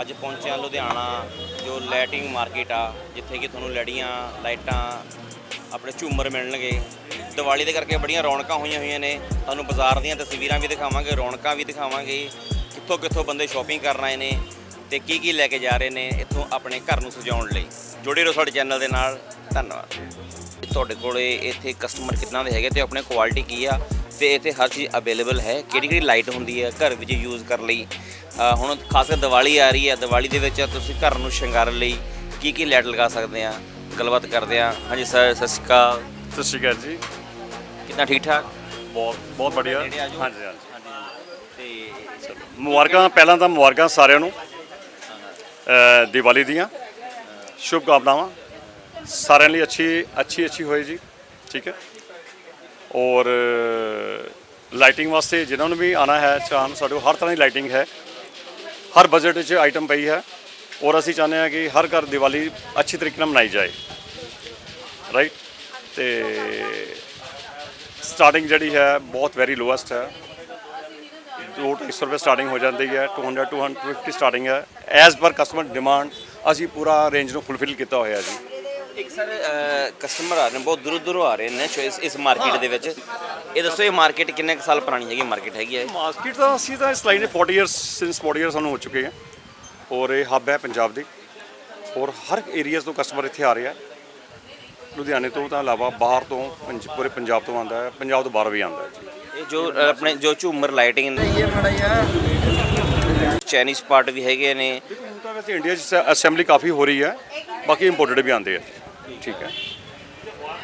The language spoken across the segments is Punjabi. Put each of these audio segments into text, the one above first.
ਅੱਜ ਪਹੁੰਚਿਆ ਲੁਧਿਆਣਾ, ਜੋ ਲਾਈਟਿੰਗ ਮਾਰਕੀਟ ਆ, ਜਿੱਥੇ ਕਿ ਤੁਹਾਨੂੰ ਲੜੀਆਂ ਲਾਈਟਾਂ, ਆਪਣੇ ਝੂਮਰ ਮਿਲਣਗੇ। ਦੀਵਾਲੀ ਦੇ ਕਰਕੇ ਬੜੀਆਂ ਰੌਣਕਾਂ ਹੋਈਆਂ ਹੋਈਆਂ ਨੇ। ਤੁਹਾਨੂੰ ਬਾਜ਼ਾਰ ਦੀਆਂ ਤਸਵੀਰਾਂ ਵੀ ਦਿਖਾਵਾਂਗੇ, ਰੌਣਕਾਂ ਵੀ ਦਿਖਾਵਾਂਗੇ। ਕਿੱਥੋਂ ਕਿੱਥੋਂ ਬੰਦੇ ਸ਼ਾਪਿੰਗ ਕਰਨ ਆਏ ਨੇ ਤੇ ਕੀ ਕੀ ਲੈ ਕੇ ਜਾ ਰਹੇ ਨੇ ਇੱਥੋਂ ਆਪਣੇ ਘਰ ਨੂੰ ਸਜਾਉਣ ਲਈ। ਜੁੜੇ ਰਹੋ ਸਾਡੇ ਚੈਨਲ ਦੇ ਨਾਲ। ਧੰਨਵਾਦ। ਤੁਹਾਡੇ ਕੋਲੇ ਇੱਥੇ ਕਸਟਮਰ ਕਿੰਨਾ ਦੇ ਹੈਗੇ ਤੇ ਆਪਣੇ ਕੁਆਲਿਟੀ ਕੀ ਆ? ਤੇ ਇੱਥੇ ਹਰ ਚੀਜ਼ ਅਵੇਲੇਬਲ ਹੈ। ਕਿਹੜੀ ਕਿਹੜੀ ਲਾਈਟ ਹੁੰਦੀ ਹੈ ਘਰ ਵਿੱਚ ਯੂਜ਼ ਕਰਨ ਲਈ? ਹੁਣ ਖਾਸ ਕਰ ਦੀਵਾਲੀ ਆ ਰਹੀ ਹੈ ਦੀਵਾਲੀ ਦੇ ਵਿੱਚ ਤੁਸੀਂ ਘਰ ਨੂੰ ਸ਼ਿੰਗਾਰਨ ਲਈ ਕੀ ਕੀ ਲਾਈਟ ਲਗਾ ਸਕਦੇ ਆ ਗੱਲਬਾਤ ਕਰਦੇ ਆ ਹਾਂਜੀ ਸਰ ਸਤਿ ਸ਼੍ਰੀ ਅਕਾਲ। ਸਤਿ ਸ਼੍ਰੀ ਅਕਾਲ ਜੀ। ਕਿੰਨਾ ਠੀਕ ਠਾਕ? ਬਹੁਤ ਬਹੁਤ ਬੜੀਆ ਨੇੜੇ ਆ ਜਾਓ। ਹਾਂਜੀ ਹਾਂਜੀ। ਤੇ ਮੁਬਾਰਕਾਂ ਪਹਿਲਾਂ ਤਾਂ ਮੁਬਾਰਕਾਂ ਸਾਰਿਆਂ ਨੂੰ ਦੀਵਾਲੀ ਦੀਆਂ। ਸ਼ੁਭ ਕਾਮਨਾਵਾਂ ਸਾਰਿਆਂ ਲਈ ਅੱਛੀ ਅੱਛੀ ਅੱਛੀ ਹੋਏ ਜੀ। ਠੀਕ ਹੈ। ਔਰ ਲਾਈਟਿੰਗ ਵਾਸਤੇ ਜਿਨ੍ਹਾਂ ਨੂੰ ਵੀ ਆਣਾ ਹੈ ਚਾਹਨ ਸਾਡੇ ਕੋਲ ਹਰ ਤਰ੍ਹਾਂ ਦੀ ਲਾਈਟਿੰਗ ਹੈ। ਹਰ ਬਜਟ 'ਚ ਆਈਟਮ ਪਈ ਹੈ ਔਰ ਅਸੀਂ ਚਾਹੁੰਦੇ ਹਾਂ ਕਿ ਹਰ ਘਰ ਦੀਵਾਲੀ ਅੱਛੀ ਤਰੀਕੇ ਨਾਲ ਮਨਾਈ ਜਾਏ। ਰਾਈਟ ਤੇ ਸਟਾਰਟਿੰਗ ਜਿਹੜੀ ਹੈ ਬਹੁਤ ਵੈਰੀ ਲੋਐਸਟ ਹੈ। ਦੋ 250 ਰੁਪਏ ਸਟਾਰਟਿੰਗ ਹੋ ਜਾਂਦੀ ਹੈ 200 250 ਸਟਾਰਟਿੰਗ ਹੈ। ਐਜ਼ ਪਰ ਕਸਟਮਰ ਡਿਮਾਂਡ ਅਸੀਂ ਪੂਰਾ ਰੇਂਜ ਨੂੰ ਫੁੱਲਫਿਲ ਕੀਤਾ ਹੋਇਆ ਜੀ। ਇੱਕ ਸਰ ਕਸਟਮਰ ਆ ਰਹੇ ਨੇ ਬਹੁਤ ਦੂਰੋਂ ਦੂਰੋਂ ਆ ਰਹੇ ਨੇ ਇਸ ਇਸ ਮਾਰਕੀਟ ਦੇ ਵਿੱਚ। ਇਹ ਦੱਸੋ ਇਹ ਮਾਰਕੀਟ ਕਿੰਨੇ ਕੁ ਸਾਲ ਪੁਰਾਣੀ ਹੈਗੀ ਮਾਰਕੀਟ ਹੈਗੀ ਹੈ ਮਾਰਕੀਟ ਤਾਂ ਅਸੀਂ ਤਾਂ ਇਸ ਲਾਈਨ ਦੇ 40 ਇਅਰਸ ਸਿੰਸ 40 ਇਅਰਸ ਸਾਨੂੰ ਹੋ ਚੁੱਕੇ ਹੈ ਔਰ ਇਹ ਹੱਬ ਹੈ ਪੰਜਾਬ ਦੀ। ਔਰ ਹਰ ਏਰੀਆਜ਼ ਤੋਂ ਕਸਟਮਰ ਇੱਥੇ ਆ ਰਹੇ ਆ। ਲੁਧਿਆਣੇ ਤੋਂ ਤਾਂ ਇਲਾਵਾ ਬਾਹਰ ਤੋਂ ਪੰਜ- ਪੂਰੇ ਪੰਜਾਬ ਤੋਂ ਆਉਂਦਾ ਹੈ ਪੰਜਾਬ ਤੋਂ ਬਾਹਰ ਵੀ ਆਉਂਦਾ ਹੈ। ਜੀ ਇਹ ਜੋ ਅ, ਆਪਣੇ ਜੋ ਝੂਮਰ ਲਾਈਟਿੰਗ ਚਾਈਨੀਜ਼ ਪਾਰਟ ਵੀ ਹੈਗੇ ਨੇ। ਹੁਣ ਤਾਂ ਵੈਸੇ ਇੰਡੀਆ 'ਚ ਅਸੈਂਬਲੀ ਕਾਫੀ ਹੋ ਰਹੀ ਹੈ। ਬਾਕੀ ਇੰਪੋਰਟਡ ਵੀ ਆਉਂਦੇ ਆ। ਠੀਕ ਹੈ।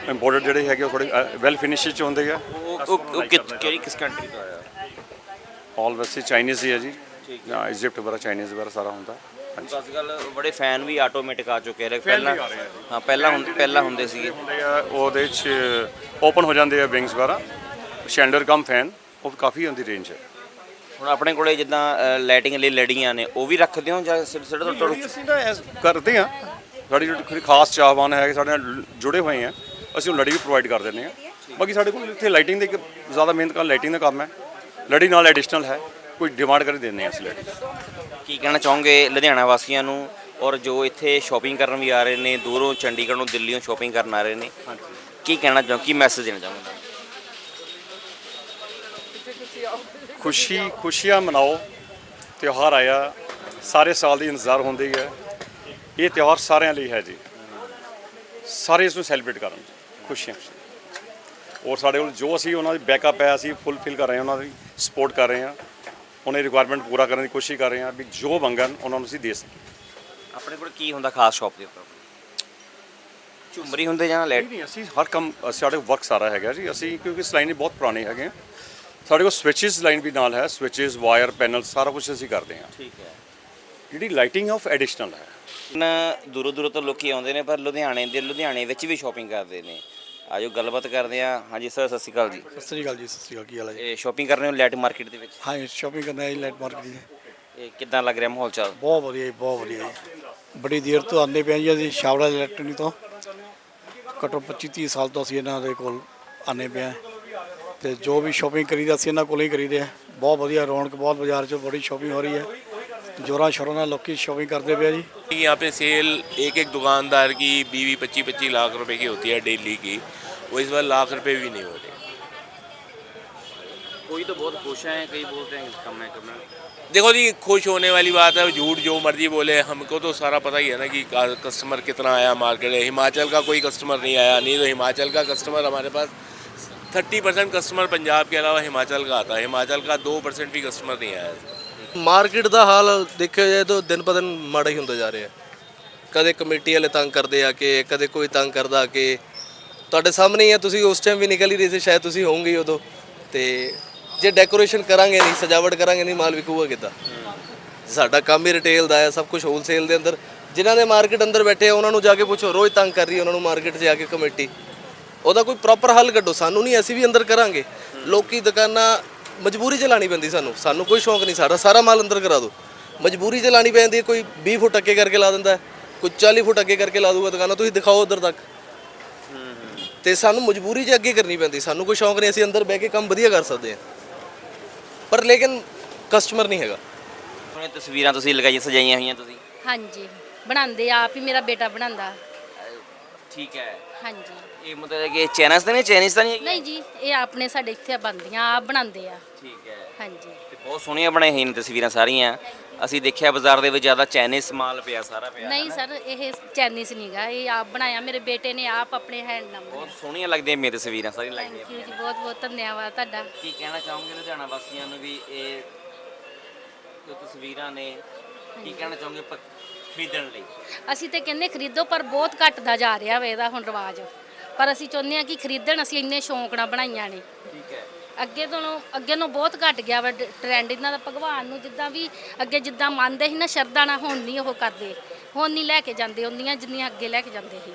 ਇੰਪੋਰਟਡ ਜਿਹੜੇ ਹੈਗੇ ਉਹ ਥੋੜੇ ਵੈਲ ਫਿਨਿਸ਼ ਚ ਹੁੰਦੇ ਆ। ਉਹ ਉਹ- ਕਿਹੜੀ ਕਿਸ ਕੰਟਰੀ ਤੋਂ ਆਇਆ? ਆਲ ਵੈਸੇ ਚਾਈਨੀਜ਼ ਹੀ ਹੈ ਜੀ। ਜਾਂ ਇਜਿਪਟ ਵਗੈਰਾ ਚਾਈਨੀਜ਼ ਵਗੈਰਾ ਸਾਰਾ ਹੁੰਦਾ। ਹਾਂਜੀ। ਅੱਜ ਕੱਲ ਬੜੇ ਫੈਨ ਵੀ ਆਟੋਮੈਟਿਕ ਆ ਚੁੱਕੇ ਨੇ ਪਹਿਲਾਂ ਹਾਂ ਪਹਿਲਾਂ ਪਹਿਲਾਂ ਹੁੰਦੇ ਸੀਗੇ। ਉਹਦੇ ਚ ਓਪਨ ਹੋ ਜਾਂਦੇ ਆ ਵਿੰਗਸ ਵਗੈਰਾ। ਸ਼ੈਂਡਰ ਕਮ ਫੈਨ ਉਹ ਕਾਫੀ ਹੁੰਦੀ ਰੇਂਜ ਹੈ। ਹੁਣ ਆਪਣੇ ਕੋਲੇ ਜਿੱਦਾਂ ਲਾਈਟਿੰਗ ਲਈ ਲੜੀਆਂ ਨੇ ਉਹ ਵੀ ਰੱਖਦੇ ਹੋ ਜਾਂ ਸਿਰ ਸਿਰ ਤੋਂ ਕਰਦੇ ਆ ਸਾਡੀ ਜਿਹੜੀ ਖਾਸ ਚਾਹਵਾਨ ਹੈ ਸਾਡੇ ਨਾਲ ਜੁੜੇ ਹੋਏ ਆ ਅਸੀਂ ਉਹ ਲੜੀ ਵੀ ਪ੍ਰੋਵਾਈਡ ਕਰ ਦਿੰਦੇ ਆ। ਬਾਕੀ ਸਾਡੇ ਕੋਲ ਇੱਥੇ ਲਾਈਟਿੰਗ ਦੇ ਇੱਕ ਜ਼ਿਆਦਾ ਮਿਹਨਤ ਕਰ ਲਾਈਟਿੰਗ ਦਾ ਕੰਮ ਹੈ। ਲੜੀ ਨਾਲ ਐਡੀਸ਼ਨਲ ਹੈ ਕੋਈ ਡਿਮਾਂਡ ਕਰ ਦਿੰਦੇ ਆ ਅਸੀਂ ਲੜੀ ਕੀ ਕਹਿਣਾ ਚਾਹੋਗੇ ਲੁਧਿਆਣਾ ਵਾਸੀਆਂ ਨੂੰ? ਔਰ ਜੋ ਇੱਥੇ ਸ਼ਾਪਿੰਗ ਕਰਨ ਵੀ ਆ ਰਹੇ ਨੇ ਦੂਰੋਂ ਚੰਡੀਗੜ੍ਹ ਨੂੰ ਦਿੱਲੀੋਂ ਸ਼ਾਪਿੰਗ ਕਰਨ ਆ ਰਹੇ ਨੇ ਕੀ ਕਹਿਣਾ ਚਾਹੋ ਕੀ ਮੈਸੇਜ ਦੇਣਾ ਚਾਹੋਗੇ? ਖੁਸ਼ੀ ਖੁਸ਼ੀਆਂ ਮਨਾਓ। ਤਿਉਹਾਰ ਆਇਆ ਸਾਰੇ ਸਾਲ ਦੀ ਇੰਤਜ਼ਾਰ ਹੁੰਦੀ ਹੈ। ਇਹ ਤਿਉਹਾਰ ਸਾਰਿਆਂ ਲਈ ਹੈ ਜੀ। ਸਾਰੇ ਇਸ ਨੂੰ ਸੈਲੀਬ੍ਰੇਟ ਕਰਨ ਖੁਸ਼ੀਆਂ ਔਰ ਸਾਡੇ ਕੋਲ ਜੋ ਅਸੀਂ ਉਹਨਾਂ ਦੀ ਬੈਕਅਪ ਹੈ ਅਸੀਂ ਫੁੱਲਫਿਲ ਕਰ ਰਹੇ ਹਾਂ ਉਹਨਾਂ ਦੀ ਸਪੋਰਟ ਕਰ ਰਹੇ ਹਾਂ ਉਹਨਾਂ ਦੀ ਰਿਕੁਆਇਰਮੈਂਟ ਪੂਰਾ ਕਰਨ ਦੀ ਕੋਸ਼ਿਸ਼ ਕਰ ਰਹੇ ਹਾਂ ਵੀ ਜੋ ਮੰਗਣ ਉਹਨਾਂ ਨੂੰ ਅਸੀਂ ਦੇ ਸਕੀਏ। ਆਪਣੇ ਕੋਲ ਕੀ ਹੁੰਦਾ ਖਾਸ ਸ਼ਾਪ ਦੇ ਉੱਪਰ? ਝੁੰਮਰੀ ਹੁੰਦੇ ਜਾਂ ਲਾਈਟ ਨਹੀਂ ਅਸੀਂ ਹਰ ਕੰਮ ਸਾਡੇ ਵਰਕ ਸਾਰਾ ਹੈਗਾ ਜੀ। ਅਸੀਂ ਕਿਉਂਕਿ ਇਸ ਲਾਈਨ ਹੀ ਬਹੁਤ ਪੁਰਾਣੇ ਹੈਗੇ ਹਾਂ। ਸਾਡੇ ਕੋਲ ਸਵਿਚਸ ਲਾਈਨ ਵੀ ਨਾਲ ਹੈ ਸਵਿਚਸ ਵਾਇਰ ਪੈਨਲ ਸਾਰਾ ਕੁਝ ਅਸੀਂ ਕਰਦੇ ਹਾਂ। ਠੀਕ ਹੈ। ਜਿਹੜੀ ਲਾਈਟਿੰਗ ਆਫ ਐਡੀਸ਼ਨਲ ਹੈ ਨਾ ਦੂਰੋਂ ਦੂਰੋਂ ਤੋਂ ਲੋਕੀ ਆਉਂਦੇ ਨੇ ਪਰ ਲੁਧਿਆਣੇ ਦੇ ਲੁਧਿਆਣੇ ਵਿੱਚ ਵੀ ਸ਼ਾਪਿੰਗ ਕਰਦੇ ਨੇ। ਆਜੋ ਗੱਲਬਾਤ ਕਰਦੇ ਆ ਹਾਂਜੀ ਸਰ ਸਤਿ ਸ਼੍ਰੀ ਅਕਾਲ ਜੀ। ਸਤਿ ਸ੍ਰੀ ਅਕਾਲ ਜੀ ਸਤਿ ਸ੍ਰੀ ਅਕਾਲ ਕੀ ਹਾਲ ਹੈ ਜੀ? ਇਹ ਸ਼ਾਪਿੰਗ ਕਰ ਰਹੇ ਹੋ ਲੈਟ ਮਾਰਕੀਟ ਦੇ ਵਿੱਚ? ਹਾਂ ਸ਼ਾਪਿੰਗ ਕਰਨਾ ਹੈ ਲਾਈਟ ਮਾਰਕੀਟ ਦੀ। ਇਹ ਕਿੱਦਾਂ ਲੱਗ ਰਿਹਾ ਮਾਹੌਲ ਚਾਲ? ਬਹੁਤ ਵਧੀਆ ਜੀ ਬਹੁਤ ਵਧੀਆ ਜੀ। ਬੜੀ ਦੇਰ ਤੋਂ ਆਉਂਦੇ ਪਏ ਜੀ ਅਸੀਂ ਸ਼ਾਵੜਾ ਇਲੈਕਟ੍ਰੋਨਿਕ ਤੋਂ। ਘੱਟੋ 25 30 ਸਾਲ ਤੋਂ ਅਸੀਂ ਇਹਨਾਂ ਦੇ ਕੋਲ ਆਉਂਦੇ ਪਏ ਤੇ ਜੋ ਵੀ ਸ਼ਾਪਿੰਗ ਕਰੀਦਾ ਅਸੀਂ ਇਹਨਾਂ ਕੋਲੋਂ ਹੀ ਕਰੀਦੇ ਆ ਬਹੁਤ ਵਧੀਆ ਰੌਣਕ ਬਹੁਤ ਬਾਜ਼ਾਰ 'ਚ ਬੜੀ ਸ਼ਾਪਿੰਗ ਹੋ ਰਹੀ ਹੈ। ਜੋਰਾਂ ਸ਼ੋਰਾਂ ਨਾਲ ਲੋਕੀ ਸ਼ਾਪਿੰਗ ਕਰਦੇ ਪਏ ਆ ਜੀ यहाँ पे सेल एक एक दुकानदार की बीवी पच्चीस पच्चीस लाख रुपए की होती है डेली की वो इस बार लाख रुपए भी नहीं हो रहे कोई तो बहुत खुश हैं कई बोलते हैं कम है कम है देखो जी खुश होने वाली बात है झूठ जो मर्जी बोले हमको तो सारा पता ही है ना कि का- कस्टमर कितना आया मार्केट में हिमाचल का कोई कस्टमर नहीं आया नहीं तो हिमाचल का कस्टमर हमारे पास थर्टी परसेंट कस्टमर पंजाब के अलावा हिमाचल का आता है हिमाचल का दो परसेंट भी कस्टमर नहीं आया ਮਾਰਕੀਟ ਦਾ ਹਾਲ ਦੇਖਿਆ ਜਾਏ ਤਾਂ ਦਿਨ ਬ ਦਿਨ ਮਾੜਾ ਹੀ ਹੁੰਦਾ ਜਾ ਰਿਹਾ। ਕਦੇ ਕਮੇਟੀ ਵਾਲੇ ਤੰਗ ਕਰਦੇ ਆ ਕੇ, ਕਦੇ ਕੋਈ ਤੰਗ ਕਰਦਾ ਆ ਕੇ। ਤੁਹਾਡੇ ਸਾਹਮਣੇ ਹੀ ਆ, ਤੁਸੀਂ ਉਸ ਟਾਈਮ ਵੀ ਨਿਕਲ ਹੀ ਰਹੇ ਸੀ, ਸ਼ਾਇਦ ਤੁਸੀਂ ਹੋਵੋਗੇ ਉਦੋਂ। ਤੇ ਜੇ ਡੈਕੋਰੇਸ਼ਨ ਕਰਾਂਗੇ ਨਹੀਂ, ਸਜਾਵਟ ਕਰਾਂਗੇ ਨਹੀਂ, ਮਾਲ ਵਿਕੂਗਾ ਕਿੱਦਾਂ? ਸਾਡਾ ਕੰਮ ਹੀ ਰਿਟੇਲ ਦਾ ਹੈ ਸਭ ਕੁਝ ਹੋਲਸੇਲ ਦੇ ਅੰਦਰ। ਜਿਨ੍ਹਾਂ ਦੇ ਮਾਰਕੀਟ ਅੰਦਰ ਬੈਠੇ ਆ, ਉਹਨਾਂ ਨੂੰ ਜਾ ਕੇ ਪੁੱਛੋ, ਰੋਜ਼ ਤੰਗ ਕਰ ਰਹੀ ਹੈ ਉਹਨਾਂ ਨੂੰ ਮਾਰਕੀਟ 'ਚ ਜਾ ਕੇ ਕਮੇਟੀ। ਉਹਦਾ ਕੋਈ ਪ੍ਰੋਪਰ ਹੱਲ ਕੱਢੋ, ਸਾਨੂੰ ਨਹੀਂ, ਅਸੀਂ ਵੀ ਅੰਦਰ ਕਰਾਂਗੇ। ਲੋਕੀ ਦੁਕਾਨਾਂ ਮਜਬੂਰੀ 'ਚ ਲਾਣੀ ਪੈਂਦੀ ਸਾਨੂੰ। ਸਾਨੂੰ ਕੋਈ ਸ਼ੌਂਕ ਨਹੀਂ ਸਾਡਾ ਸਾਰਾ ਮਾਲ ਅੰਦਰ ਕਰਾ ਦਿਓ ਮਜਬੂਰੀ 'ਚ ਲਾਣੀ ਪੈਂਦੀ ਹੈ, ਕੋਈ 20 ਫੁੱਟ ਅੱਗੇ ਕਰਕੇ ਲਾ ਦਿੰਦਾ ਕੋਈ 40 ਫੁੱਟ ਅੱਗੇ ਕਰਕੇ ਲਾ ਦੂਗਾ ਦੁਕਾਨਾਂ ਤੁਸੀਂ ਦਿਖਾਓ ਉਧਰ ਤੱਕ। ਤੇ ਸਾਨੂੰ ਮਜਬੂਰੀ 'ਚ ਅੱਗੇ ਕਰਨੀ ਪੈਂਦੀ ਸਾਨੂੰ ਕੋਈ ਸ਼ੌਂਕ ਨਹੀਂ ਅਸੀਂ ਅੰਦਰ ਬਹਿ ਕੇ ਕੰਮ ਵਧੀਆ ਕਰ ਸਕਦੇ ਹਾਂ। ਪਰ ਲੇਕਿਨ ਕਸਟਮਰ ਨਹੀਂ ਹੈਗਾ। ਸੋਹਣੀਆਂ ਤਸਵੀਰਾਂ ਤੁਸੀਂ ਲਗਾਈਆਂ ਸਜਾਈਆਂ ਹੋਈਆਂ ਤੁਸੀਂ? ਹਾਂਜੀ। ਬਣਾਉਂਦੇ ਆਪ ਹੀ ਮੇਰਾ ਬੇਟਾ ਬਣਾਉਂਦਾ। ਠੀਕ ਹੈ। ਹਾਂਜੀ। ਇਹ ਮਤਲਬ ਕਿ ਚਾਈਨਾਸ ਤਾਂ ਨਹੀਂ ਚਾਈਨੀਜ਼ ਤਾਂ ਨਹੀਂ ਹੈਗੀ? ਨਹੀਂ ਜੀ ਇਹ ਆਪਣੇ ਸਾਡੇ ਇੱਥੇ ਬਣਦੀਆਂ ਆਪ ਬਣਾਉਂਦੇ ਆ। ਠੀਕ ਹੈ। ਹਾਂਜੀ। ਤੇ ਬਹੁਤ ਸੋਹਣੀਆਂ ਬਣਾਈਆਂ ਹੋਈਆਂ ਨੇ ਤਸਵੀਰਾਂ ਸਾਰੀਆਂ। ਅਸੀਂ ਦੇਖਿਆ ਬਾਜ਼ਾਰ ਦੇ ਵਿੱਚ ਜ਼ਿਆਦਾ ਚਾਈਨੀਜ਼ ਮਾਲ ਪਿਆ ਸਾਰਾ ਪਿਆ ਨਹੀਂ ਸਰ ਇਹ ਚਾਈਨੀਜ਼ ਨਹੀਂਗਾ ਇਹ ਆਪ ਬਣਾਇਆ ਮੇਰੇ ਬੇਟੇ ਨੇ ਆਪ ਆਪਣੇ ਹੈਂਡ ਨਾਲ ਬਹੁਤ ਬਣਾਇਆ ਸੋਹਣੀਆਂ ਲੱਗਦੀਆਂ ਮੇਰੀ ਤਸਵੀਰਾਂ ਸਾਰੀਆਂ ਲੱਗਦੀਆਂ ਥੈਂਕ ਯੂ ਜੀ ਬਹੁਤ ਬਹੁਤ ਧੰਨਵਾਦ ਤੁਹਾਡਾ। ਕੀ ਕਹਿਣਾ ਚਾਹੋਗੇ ਲੁਧਿਆਣਾ ਵਾਸੀਆਂ ਨੂੰ ਵੀ ਇਹ ਜੋ ਤਸਵੀਰਾਂ ਨੇ ਕੀ ਕਹਿਣਾ ਚਾਹੋਗੇ ਪ- ਖਰੀਦਣ ਲਈ? ਅਸੀਂ ਤੇ ਕਹਿੰਦੇ ਖਰੀਦੋ ਪਰ ਬਹੁਤ ਘਟਦਾ ਜਾ ਰਿਹਾ ਵੇ ਇਹਦਾ ਹੁਣ ਰਿਵਾਜ। ਪਰ ਅਸੀਂ ਚਾਹੁੰਦੇ ਹਾਂ ਕਿ ਖਰੀਦਣ ਅਸੀਂ ਇੰਨੇ ਸ਼ੌਂਕ ਨਾਲ ਬਣਾਈਆਂ ਨੇ। ਅੱਗੇ ਤੋਂ ਅੱਗੇ ਨੂੰ ਬਹੁਤ ਘਟ ਗਿਆ ਵਾ ਟ੍ਰੈਂਡ ਇਹਨਾਂ ਦਾ ਭਗਵਾਨ ਨੂੰ ਜਿੱਦਾਂ ਵੀ ਅੱਗੇ ਜਿੱਦਾਂ ਮੰਨਦੇ ਸੀ ਨਾ ਸ਼ਰਧਾ ਨਾਲ ਹੁਣ ਨਹੀਂ ਉਹ ਕਰਦੇ। ਹੁਣ ਨਹੀਂ ਲੈ ਕੇ ਜਾਂਦੇ ਉਹਨੀਆਂ ਜਿੰਨੀਆਂ ਅੱਗੇ ਲੈ ਕੇ ਜਾਂਦੇ ਸੀ।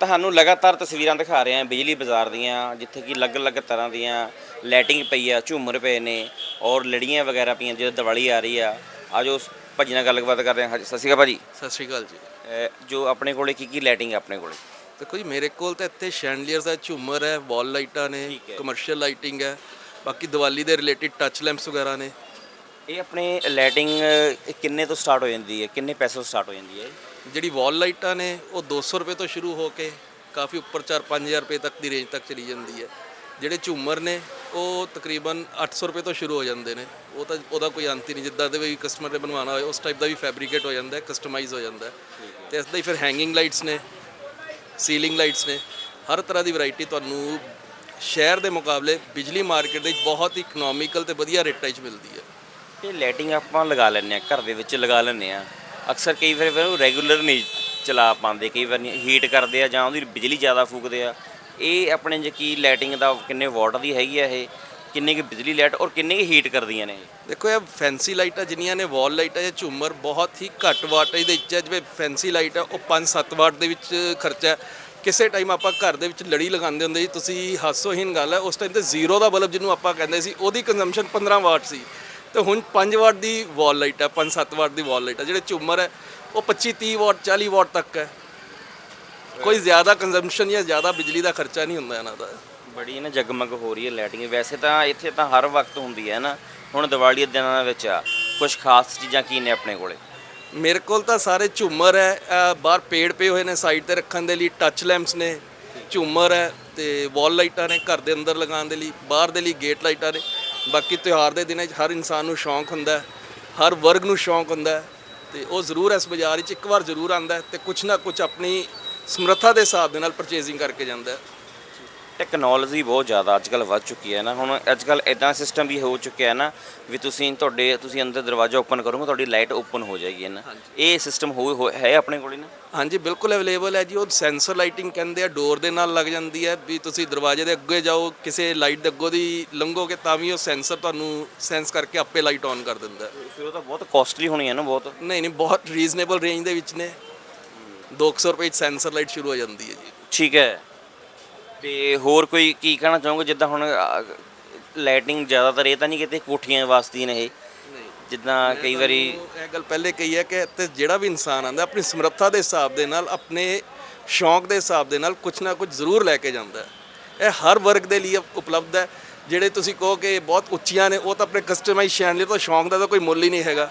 ਤੁਹਾਨੂੰ ਲਗਾਤਾਰ ਤਸਵੀਰਾਂ ਦਿਖਾ ਰਹੇ ਹਾਂ ਬਿਜਲੀ ਬਾਜ਼ਾਰ ਦੀਆਂ ਜਿੱਥੇ ਕਿ ਅਲੱਗ-ਅਲੱਗ ਤਰ੍ਹਾਂ ਦੀਆਂ ਲਾਈਟਿੰਗ ਪਈ ਆ ਝੂਮਰ ਪਏ ਨੇ ਔਰ ਲੜੀਆਂ ਵਗੈਰਾ ਪਈਆਂ ਜਦੋਂ ਦੀਵਾਲੀ ਆ ਰਹੀ ਆ। ਆਜੋ ਭਾਜੀ ਨਾਲ ਗੱਲਬਾਤ ਕਰਦੇ ਹਾਂ। ਹਾਂਜੀ, ਸਤਿ ਸ਼੍ਰੀ ਅਕਾਲ ਭਾਜੀ। ਸਤਿ ਸ਼੍ਰੀ ਅਕਾਲ ਜੀ। ਜੋ ਆਪਣੇ ਕੋਲੇ ਕੀ ਕੀ ਲਾਈਟਿੰਗ ਆਪਣੇ ਕੋਲੇ? ਦੇਖੋ ਜੀ ਮੇਰੇ ਕੋਲ ਤਾਂ ਇੱਥੇ ਸ਼ੈਂਡਲੀਅਰਸ ਦਾ ਝੂਮਰ ਹੈ ਵਾਲ ਲਾਈਟਾਂ ਨੇ ਠੀਕ ਹੈ। ਕਮਰਸ਼ੀਅਲ ਲਾਈਟਿੰਗ ਹੈ ਬਾਕੀ ਦੀਵਾਲੀ ਦੇ ਰਿਲੇਟਡ ਟੱਚ ਲੈਂਪਸ ਵਗੈਰਾ ਨੇ। ਇਹ ਆਪਣੇ ਲਾਈਟਿੰਗ ਕਿੰਨੇ ਤੋਂ ਸਟਾਰਟ ਹੋ ਜਾਂਦੀ ਹੈ? ਕਿੰਨੇ ਪੈਸੇ ਤੋਂ ਸਟਾਰਟ ਹੋ ਜਾਂਦੀ ਹੈ ਜਿਹੜੀ ਵਾਲ ਲਾਈਟਾਂ ਨੇ ਉਹ 200 ਰੁਪਏ ਤੋਂ ਸ਼ੁਰੂ ਹੋ ਕੇ ਕਾਫੀ ਉੱਪਰ 4-5000 ਰੁਪਏ ਤੱਕ ਦੀ ਰੇਂਜ ਤੱਕ ਚਲੀ ਜਾਂਦੀ ਹੈ। ਜਿਹੜੇ ਝੂਮਰ ਨੇ ਉਹ ਤਕਰੀਬਨ 800 ਰੁਪਏ ਤੋਂ ਸ਼ੁਰੂ ਹੋ ਜਾਂਦੇ ਨੇ। ਉਹ ਤਾਂ ਉਹਦਾ ਕੋਈ ਅੰਤ ਹੀ ਨਹੀਂ ਜਿੱਦਾਂ ਦੇ ਵੀ ਕਸਟਮਰ ਨੇ ਬਣਵਾਉਣਾ ਹੋਏ ਉਸ ਟਾਈਪ ਦਾ ਵੀ ਫੈਬਰੀਕੇਟ ਹੋ ਜਾਂਦਾ ਹੈ ਕਸਟਮਾਈਜ਼ ਹੋ ਜਾਂਦਾ ਹੈ। ਤੇ ਇਸ ਦਾ ਹੀ ਫਿਰ ਹੈਂਗਿੰਗ ਲਾਈਟਸ ਨੇ। ਸੀਲਿੰਗ ਲਾਈਟਸ ਨੇ। ਹਰ ਤਰ੍ਹਾਂ ਦੀ ਵੈਰਾਈਟੀ ਤੁਹਾਨੂੰ ਸ਼ਹਿਰ ਦੇ ਮੁਕਾਬਲੇ ਬਿਜਲੀ ਮਾਰਕੀਟ ਦੇ ਵਿੱਚ ਬਹੁਤ ਹੀ ਇਕਨੋਮਿਕਲ ਤੇ ਵਧੀਆ ਰੇਟਾਂ 'ਚ ਮਿਲਦੀ ਹੈ। ਇਹ ਲਾਈਟਿੰਗ ਆਪਾਂ ਲਗਾ ਲੈਂਦੇ ਆ ਘਰ ਦੇ ਵਿੱਚ ਲਗਾ ਲੈਂਦੇ ਆ ਅਕਸਰ ਕਈ ਵਾਰ ਫਿਰ ਉਹ ਰੈਗੂਲਰ ਨਹੀਂ ਚਲਾ ਪਾਉਂਦੇ, ਕਈ ਵਾਰ ਹੀਟ ਕਰਦੇ ਆ ਜਾਂ ਉਹਦੀ ਬਿਜਲੀ ਜ਼ਿਆਦਾ ਫੂਕਦੇ ਆ। ਇਹ ਆਪਣੇ ਜੇ ਕੀ ਲਾਈਟਿੰਗ ਦਾ ਕਿੰਨੇ ਵਾਟ ਦੀ ਹੈਗੀ ਆ ਇਹ? ਕਿੰਨੀ ਕੁ ਬਿਜਲੀ ਲਾਈਟ ਔਰ ਕਿੰਨੀ ਕੁ ਹੀਟ ਕਰਦੀਆਂ ਨੇ ਇਹ? ਦੇਖੋ, ਇਹ ਫੈਂਸੀ ਲਾਈਟਾਂ ਜਿੰਨੀਆਂ ਨੇ ਵਾਲ ਲਾਈਟਾਂ ਜਾਂ ਝੂਮਰ, ਬਹੁਤ ਹੀ ਘੱਟ ਵਾਟੇਜ ਦੇ ਵਿੱਚ ਹੈ। ਜਿਵੇਂ ਫੈਂਸੀ ਲਾਈਟ ਹੈ, ਉਹ 5-7 ਵਾਟ ਦੇ ਵਿੱਚ ਖਰਚਾ ਹੈ। ਕਿਸੇ ਟਾਈਮ ਆਪਾਂ ਘਰ ਦੇ ਵਿੱਚ ਲੜੀ ਲਗਾਉਂਦੇ ਹੁੰਦੇ ਸੀ, ਤੁਸੀਂ ਹਾਸੋਹੀਨ ਗੱਲ ਹੈ, ਉਸ ਟਾਈਮ ਤੇ ਜ਼ੀਰੋ ਦਾ ਬਲਬ ਜਿਹਨੂੰ ਆਪਾਂ ਕਹਿੰਦੇ ਸੀ, ਉਹਦੀ ਕੰਜ਼ੰਪਸ਼ਨ 15 ਵਾਟ ਸੀ। ਤੇ ਹੁਣ 5 ਵਾਟ ਦੀ ਵਾਲ ਲਾਈਟ ਹੈ 5-7 ਵਾਟ ਦੀ ਵਾਲ ਲਾਈਟ ਹੈ। ਜਿਹੜੇ ਝੂਮਰ ਹੈ, ਉਹ 25-30 ਵਾਟ 40 ਵਾਟ ਤੱਕ ਹੈ। ਕੋਈ ਜ਼ਿਆਦਾ ਕੰਜ਼ੰਪਸ਼ਨ ਜਾਂ ਜ਼ਿਆਦਾ ਬਿਜਲੀ ਦਾ ਖਰਚਾ ਨਹੀਂ ਹੁੰਦਾ ਇਹਨਾਂ ਦਾ। ਬੜੀ ਨਾ ਜਗਮਗ ਹੋ ਰਹੀ ਹੈ ਲਾਈਟਿੰਗ ਵੈਸੇ ਤਾਂ ਇੱਥੇ ਤਾਂ ਹਰ ਵਕਤ ਹੁੰਦੀ ਹੈ ਨਾ। ਹੁਣ ਦੀਵਾਲੀ ਦੇ ਦਿਨਾਂ ਵਿੱਚ ਆ। ਕੁਝ ਖਾਸ ਚੀਜ਼ਾਂ ਕੀ ਨੇ ਆਪਣੇ ਕੋਲੇ? ਮੇਰੇ ਕੋਲ ਤਾਂ ਸਾਰੇ ਝੂਮਰ ਹੈ। ਅਹ ਬਾਹਰ ਪੇੜ ਪਏ ਹੋਏ ਨੇ ਸਾਈਡ ਤੇ ਰੱਖਣ ਦੇ ਲਈ ਟੱਚ ਲੈਂਪਸ ਨੇ, ਝੂਮਰ ਹੈ ਤੇ ਵਾਲ ਲਾਈਟਾਂ ਨੇ ਘਰ ਦੇ ਅੰਦਰ ਲਗਾਉਣ ਦੇ ਲਈ, ਬਾਹਰ ਦੇ ਲਈ ਗੇਟ ਲਾਈਟਾਂ ਨੇ। ਬਾਕੀ ਤਿਉਹਾਰ ਦੇ ਦਿਨਾਂ 'ਚ ਹਰ ਇਨਸਾਨ ਨੂੰ ਸ਼ੌਂਕ ਹੁੰਦਾ ਹੈ। ਹਰ ਵਰਗ ਨੂੰ ਸ਼ੌਂਕ ਹੁੰਦਾ ਹੈ। ਤੇ ਉਹ ਜ਼ਰੂਰ ਇਸ ਬਾਜ਼ਾਰ ਵਿੱਚ ਇੱਕ ਵਾਰ ਜ਼ਰੂਰ ਆਂਦਾ ਹੈ ਤੇ ਕੁਝ ਨਾ ਕੁਛ ਆਪਣੀ ਸਮਰੱਥਾ ਦੇ ਹਿਸਾਬ ਦੇ ਨਾਲ ਪਰਚੇਜ਼ਿੰਗ ਕਰਕੇ ਜਾਂਦਾ ਹੈ। ਟੈਕਨੋਲੋਜੀ ਬਹੁਤ ਜ਼ਿਆਦਾ ਅੱਜਕੱਲ ਵੱਧ ਚੁੱਕੀ ਹੈ ਨਾ। ਹੁਣ ਅੱਜਕੱਲ ਇਦਾਂ ਸਿਸਟਮ ਵੀ ਹੋ ਚੁੱਕਿਆ ਹੈ ਨਾ ਵੀ ਤੁਸੀਂ ਤੁਹਾਡੇ ਤੁਸੀਂ ਅੰਦਰ ਦਰਵਾਜ਼ਾ ਓਪਨ ਕਰੋਗੇ ਤੁਹਾਡੀ ਲਾਈਟ ਓਪਨ ਹੋ ਜਾਏਗੀ ਨਾ। ਇਹ ਸਿਸਟਮ ਹੋ ਹੋ- ਹੈ ਆਪਣੇ ਕੋਲੇ ਨਾ? ਹਾਂਜੀ ਬਿਲਕੁਲ ਅਵੇਲੇਬਲ ਹੈ ਜੀ। ਉਹ ਸੈਂਸਰ ਲਾਈਟਿੰਗ ਕਹਿੰਦੇ ਆ ਡੋਰ ਦੇ ਨਾਲ ਲੱਗ ਜਾਂਦੀ ਹੈ ਵੀ ਤੁਸੀਂ ਦਰਵਾਜ਼ੇ ਦੇ ਅੱਗੇ ਜਾਓ ਕਿਸੇ ਲਾਈਟ ਦੇ ਅੱਗੋਂ ਦੀ ਲੰਘੋਗੇ ਤਾਂ ਵੀ ਉਹ ਸੈਂਸਰ ਤੁਹਾਨੂੰ ਸੈਂਸ ਕਰਕੇ ਆਪੇ ਲਾਈਟ ਔਨ ਕਰ ਦਿੰਦਾ ਹੈ। ਫਿਰ ਉਹ ਤਾਂ ਬਹੁਤ ਕਾਸਟਲੀ ਹੋਣੀ ਹੈ ਨਾ ਬਹੁਤ। ਨਹੀਂ ਨਹੀਂ ਬਹੁਤ ਰੀਜ਼ਨੇਬਲ ਰੇਂਜ ਦੇ ਵਿੱਚ ਨੇ। 200 ਰੁਪਏ 'ਚ ਸੈਂਸਰ ਲਾਈਟ ਸ਼ੁਰੂ ਹੋ ਜਾਂਦੀ ਹੈ ਜੀ। ਠੀਕ ਹੈ। ਤੇ ਹੋਰ ਕੋਈ ਕੀ ਕਹਿਣਾ ਚਾਹੋਗੇ? ਜਿੱਦਾਂ ਹੁਣ ਲਾਈਟਿੰਗ ਜ਼ਿਆਦਾਤਰ ਇਹ ਤਾਂ ਨਹੀਂ ਕਿਤੇ ਕੋਠੀਆਂ ਵਾਸਤੇ ਨੇ ਇਹ। ਜਿੱਦਾਂ ਕਈ ਵਾਰੀ ਇਹ ਗੱਲ ਪਹਿਲੇ ਕਹੀ ਹੈ ਕਿ ਤੇ ਜਿਹੜਾ ਵੀ ਇਨਸਾਨ ਆਂਦਾ ਆਪਣੀ ਸਮਰੱਥਾ ਦੇ ਹਿਸਾਬ ਦੇ ਨਾਲ ਆਪਣੇ ਸ਼ੌਂਕ ਦੇ ਹਿਸਾਬ ਦੇ ਨਾਲ ਕੁਝ ਨਾ ਕੁਝ ਜ਼ਰੂਰ ਲੈ ਕੇ ਜਾਂਦਾ ਹੈ। ਇਹ ਹਰ ਵਰਗ ਦੇ ਲਈ ਉਪਲਬਧ ਹੈ। ਜਿਹੜੇ ਤੁਸੀਂ ਕਹੋ ਕਿ ਬਹੁਤ ਉੱਚੀਆਂ ਨੇ ਉਹ ਤਾਂ ਆਪਣੇ ਕਸਟਮਾਈਜ਼ ਸ਼ੈਨ ਲਈ ਤਾਂ ਸ਼ੌਂਕ ਦਾ ਤਾਂ ਕੋਈ ਮੁੱਲ ਹੀ ਨਹੀਂ ਹੈਗਾ।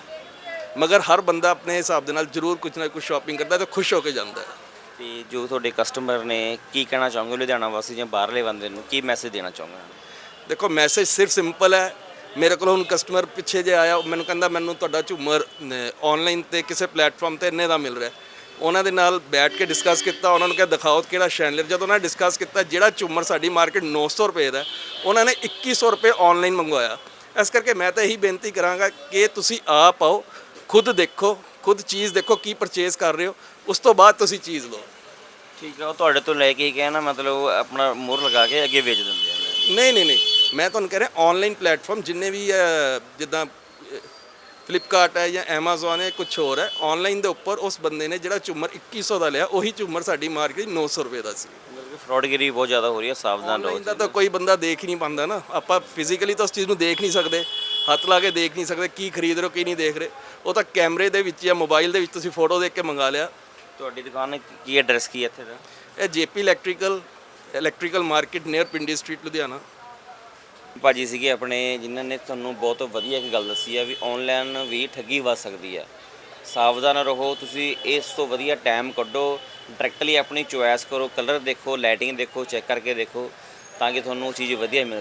ਮਗਰ ਹਰ ਬੰਦਾ ਆਪਣੇ ਹਿਸਾਬ ਦੇ ਨਾਲ ਜ਼ਰੂਰ ਕੁਝ ਨਾ ਕੁਝ ਸ਼ਾਪਿੰਗ ਕਰਦਾ ਤੇ ਖੁਸ਼ ਹੋ ਕੇ ਜਾਂਦਾ ਹੈ। ਤੇ ਜੋ ਤੁਹਾਡੇ ਕਸਟਮਰ ਨੇ ਕੀ ਕਹਿਣਾ ਚਾਹੋਗੇ ਲੁਧਿਆਣਾ ਵਾਸੀ ਜਾਂ ਬਾਹਰਲੇ ਬੰਦੇ ਨੂੰ, ਕੀ ਮੈਸੇਜ ਦੇਣਾ ਚਾਹੋਗੇ? ਦੇਖੋ ਮੈਸੇਜ ਸਿਰਫ ਸਿੰਪਲ ਹੈ। ਮੇਰੇ ਕੋਲ ਹੁਣ ਕਸਟਮਰ ਪਿੱਛੇ ਜੇ ਆਇਆ, ਉਹ ਮੈਨੂੰ ਕਹਿੰਦਾ ਮੈਨੂੰ ਤੁਹਾਡਾ ਝੂਮਰ ਆਨਲਾਈਨ ਤੇ ਕਿਸੇ ਪਲੇਟਫਾਰਮ ਤੇ ਇੰਨੇ ਦਾ ਮਿਲ ਰਿਹਾ। ਉਹਨਾਂ ਦੇ ਨਾਲ ਬੈਠ ਕੇ ਡਿਸਕਸ ਕੀਤਾ, ਉਹਨਾਂ ਨੂੰ ਕਿਹਾ, ਦਿਖਾਓ ਕਿਹੜਾ ਸ਼ੈਂਡਲਰ ਜਦੋਂ ਉਹਨਾਂ ਨੇ ਡਿਸਕਸ ਕੀਤਾ, ਜਿਹੜਾ ਝੂਮਰ ਸਾਡੀ ਮਾਰਕੀਟ 900 ਰੁਪਏ ਦਾ ਉਹਨਾਂ ਨੇ 2100 ਰੁਪਏ ਆਨਲਾਈਨ ਮੰਗਵਾਇਆ। ਇਸ ਕਰਕੇ ਮੈਂ ਤਾਂ ਇਹੀ ਬੇਨਤੀ ਕਰਾਂਗਾ ਕਿ ਤੁਸੀਂ ਆਪ ਆਓ, ਖੁਦ ਦੇਖੋ, ਖੁਦ ਚੀਜ਼ ਦੇਖੋ, ਕੀ ਪਰਚੇਸ ਕਰ ਰਹੇ ਹੋ। ਉਸ ਤੋਂ ਬਾਅਦ ਤੁਸੀਂ ਚੀਜ਼ ਲਓ। ਠੀਕ ਹੈ ਉਹ ਤੁਹਾਡੇ ਤੋਂ ਲੈ ਕੇ ਕਹਿਣਾ ਮਤਲਬ ਆਪਣਾ ਮੋਹਰ ਲਗਾ ਕੇ ਅੱਗੇ ਵੇਚ ਦਿੰਦੇ ਆ। ਨਹੀਂ ਨਹੀਂ ਨਹੀਂ। ਮੈਂ ਤੁਹਾਨੂੰ ਕਹਿ ਰਿਹਾ ਆਨਲਾਈਨ ਪਲੇਟਫਾਰਮ ਜਿੰਨੇ ਵੀ ਅਹ, ਜਿੱਦਾਂ ਫਲਿੱਪਕਾਰਟ ਹੈ ਜਾਂ Amazon ਹੈ ਕੁਝ ਹੋਰ ਹੈ ਆਨਲਾਈਨ ਦੇ ਉੱਪਰ ਉਸ ਬੰਦੇ ਨੇ ਜਿਹੜਾ ਝੂਮਰ 2100 ਦਾ ਲਿਆ ਉਹੀ ਝੂਮਰ ਸਾਡੀ ਮਾਰਕੀਟ 900 ਰੁਪਏ ਦਾ ਸੀ। ਫਰਾਡਗਿਰੀ ਬਹੁਤ ਜ਼ਿਆਦਾ ਹੋ ਰਹੀ ਹੈ ਸਾਵਧਾਨ ਰਹੋ ਆਨਲਾਈਨ ਦਾ ਤਾਂ ਕੋਈ ਬੰਦਾ ਦੇਖ ਹੀ ਨਹੀਂ ਪਾਉਂਦਾ ਨਾ। ਆਪਾਂ ਫਿਜ਼ੀਕਲੀ ਤਾਂ ਉਸ ਚੀਜ਼ ਨੂੰ ਦੇਖ ਨਹੀਂ ਸਕਦੇ ਹੱਥ ਲਾ ਕੇ ਦੇਖ ਨਹੀਂ ਸਕਦੇ ਕੀ ਖਰੀਦ ਰਹੇ ਹੋ ਕੀ ਨਹੀਂ ਦੇਖ ਰਹੇ। ਉਹ ਤਾਂ ਕੈਮਰੇ ਦੇ ਵਿੱਚ ਜਾਂ ਮੋਬਾਈਲ ਦੇ ਵਿੱਚ ਤੁਸੀਂ ਫੋਟੋ ਦੇਖ ਕੇ ਮੰਗਾ ਲਿਆ। ਤੁਹਾਡੀ ਦੁਕਾਨ ਕੀ ਐਡਰੈਸ ਕੀ ਹੈ ਇੱਥੇ ਦਾ? ਇਹ JP electrical electrical market near Pindi street Ludhiana. ਭਾਜੀ ਸੀਗੇ ਆਪਣੇ ਜਿਨ੍ਹਾਂ ਨੇ ਤੁਹਾਨੂੰ ਬਹੁਤ ਵਧੀਆ ਇੱਕ ਗੱਲ ਦੱਸੀ ਆ ਵੀ ਆਨਲਾਈਨ ਵੀ ਠੱਗੀ ਵੱਜ ਸਕਦੀ ਆ। ਸਾਵਧਾਨ ਰਹੋ ਤੁਸੀਂ ਇਸ ਤੋਂ ਵਧੀਆ ਟਾਈਮ ਕੱਢੋ ਡਾਇਰੈਕਟਲੀ ਆਪਣੀ ਚੁਆਇਸ ਕਰੋ ਕਲਰ ਦੇਖੋ ਲਾਈਟਿੰਗ ਦੇਖੋ ਚੈੱਕ ਕਰਕੇ ਦੇਖੋ ਤਾਂ ਕਿ ਤੁਹਾਨੂੰ ਚੀਜ਼ ਵਧੀਆ ਮਿਲ